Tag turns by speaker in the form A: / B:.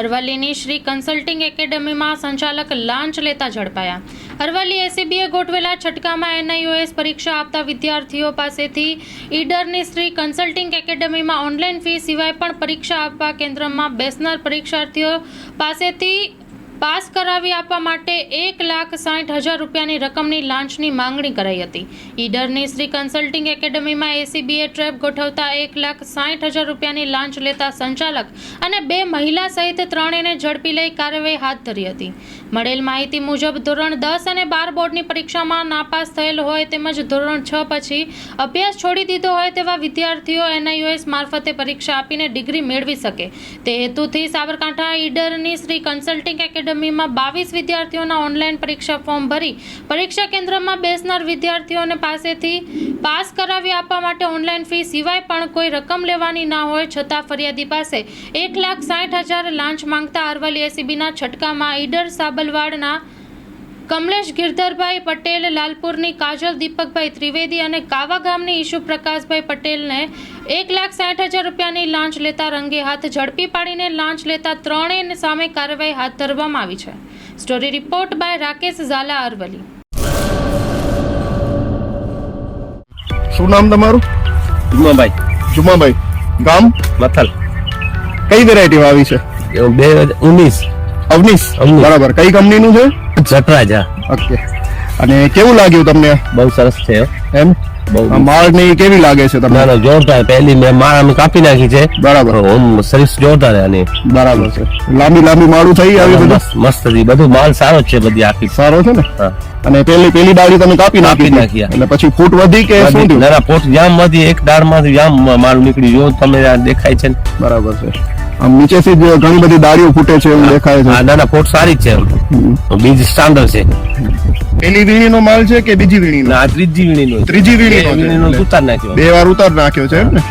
A: અરવલ્લીની Shri consulting એકેડમીમાં સંચાલક લાંચ લેતા ઝડપાયા. અરવલ્લી એસીબીએ ગોઠવેલા છટકામાં એનઆઈઓએસ પરીક્ષા આપતા વિદ્યાર્થીઓ પાસેથી ઈડરની શ્રી કન્સલ્ટિંગ એકેડેમીમાં ઓનલાઈન ફી સિવાય પણ પરીક્ષા આપવા કેન્દ્રમાં બેસનાર પરીક્ષાર્થીઓ પાસેથી પાસ કરાવી આપવા માટે એક લાખ સાઠ હજાર રૂપિયાની રકમની લાંચની માંગણી કરાઈ હતી. ઈડરની શ્રી કન્સલ્ટિંગ એકેડમીમાં એસીબીએ ટ્રેપ ગોઠવતા એક લાખ સાઠ હજાર રૂપિયાની લાંચ લેતા સંચાલક અને બે મહિલા સહિત ત્રણેયને ઝડપી લઈ કાર્યવાહી હાથ ધરી હતી. મળેલ માહિતી મુજબ ધોરણ દસ અને બાર બોર્ડની પરીક્ષામાં નાપાસ થયેલ હોય તેમજ ધોરણ છ પછી અભ્યાસ છોડી દીધો હોય તેવા વિદ્યાર્થીઓ એનઆઈઓએસ મારફતે પરીક્ષા આપીને ડિગ્રી મેળવી શકે. તે હેતુથી સાબરકાંઠા ઈડરની શ્રી કન્સલ્ટિંગ એકેડમીમાં બાવીસ વિદ્યાર્થીઓના ઓનલાઈન પરીક્ષા ફોર્મ ભરી પરીક્ષા કેન્દ્રમાં બેસનાર વિદ્યાર્થીઓને પાસેથી પાસ કરાવી આપવા માટે ઓનલાઈન ફી સિવાય પણ કોઈ રકમ લેવાની ના હોય છતાં ફરિયાદી પાસે એક લાખ સાઠ હજાર લાંચ માંગતા અરવલ્લી એસીબીના છટકામાં ઈડર સાબલવાડના કમલેશ ગિરધરભાઈ પટેલ લાલપુરની કાજલ દીપકભાઈ ત્રિવેદી અને કાવા ગામની ઈશુ પ્રકાશભાઈ પટેલને એક લાખ સાઠ હજાર રૂપિયાની લાંચ લેતા રંગે હાથ ઝડપી પાડીને લાંચ લેતા ત્રણેય સામે કાર્યવાહી હાથ ધરવામાં આવી છે. Story report by Rakesh Zala Aravalli
B: શું નામ તમારું?
C: જુમાભાઈ.
B: જુમાભાઈ. ગામ?
C: મથલ.
B: કઈ વેરાયટી આવી છે?
C: બે હજાર ઉન્નીસ.
B: અવનીશ.
C: અવનીશ.
B: બરાબર. કઈ કંપનીનું છે?
C: જટરાજ
B: ઓકે. અને કેવું લાગ્યું તમને?
C: બહુ સરસ છે
B: એમ?
C: બહુ
B: ને કેવી લાગે છે તમને?
C: ના જોરદાર પહેલી મેં માળ અમે કાપી નાખી છે.
B: બરાબર.
C: ઓમ સર્વિસ જોરદાર આની.
B: બરાબર છે. લાંબી લાંબી માળું થઈ આવી બધું?
C: મસ્ત બધું માલ સારો છે બધી આખી.
B: સારો છે ને? અને પેલી પેલી ડાળી તમે કાપી નાખી
C: નાખી,
B: એટલે પછી ફૂટ વધી કે શું થયું?
C: ના ના જામમાંથી એક દાળમાંથી જામ માલ નીકળી જો તમે દેખાય છે
B: બરાબર છે. આમ નીચેથી ઘણી બધી ડાળીઓ ફૂટે છે એવું દેખાય છે.
C: ના ના પોટ સારી જ છે.
B: હમ.
C: બીજ સ્ટાન્ડર્ડ છે.
B: પેલી વીણીનો માલ છે કે બીજી વીણીનો?
C: ના આ ત્રીજી વીણીનો
B: ત્રીજી વીણીનો
C: ઉતાર નાખ્યો.
B: બે વાર ઉતાર નાખ્યો છે એમ ને?